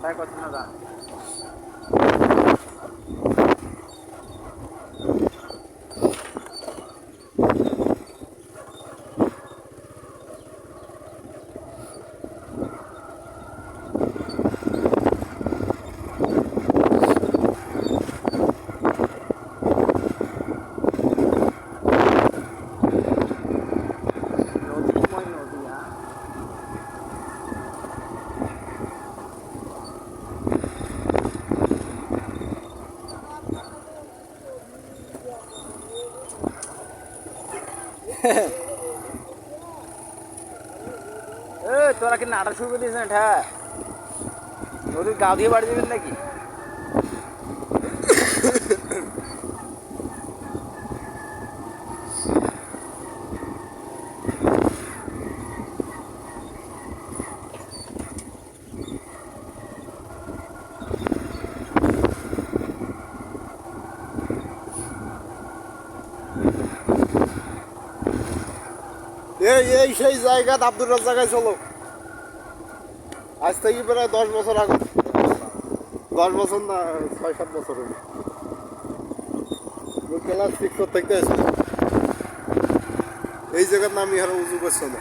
কোথায় না জান। এ তোরা কি নাটক শুরু করে দিয়েছিস হ্যাঁ নদীর গা দিয়ে বাড়ি দেবেন নাকি? এই এই সেই জায়গা আব্দুর জায়গায় চলো আজ থেকে প্রায় দশ বছর আগে। দশ বছর না, ছয়, সাত বছর হলো ক্লাস সিক্স থেকে এসেছিল এই জায়গার নাম ইহারা উজু করছে না।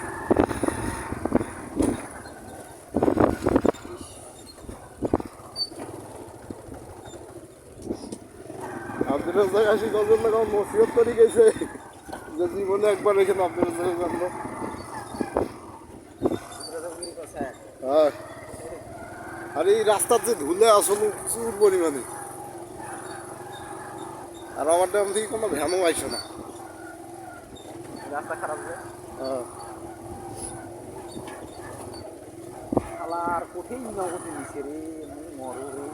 আব্দুর রাজ্জাক আসি গজল লাগাও নসিহত করে গেছে যে জীবনে একবার এখানে রাজ্জাক হ্যাঁ। আর এই রাস্তার যে ধুলে আসলে প্রচুর পরিমাণে। আর আমার ড্যাম থেকে কোনো ভ্যানও আসে না। রাস্তা খারাপ হ্যাঁ। শালার কঠিন নগতি নিছে রে মুই মরো রে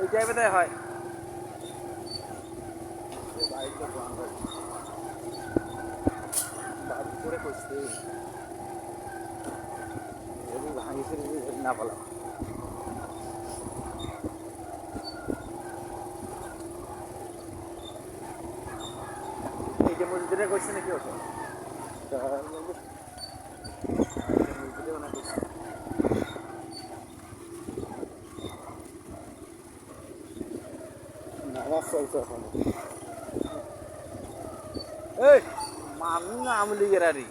এই টাইপে হয়। করে করছে ভাঙিছে না পালাম যে মসজিদে করছে নাকি ওটা করছে চলছে এখন। এই মানুষ আমলি গেরারি।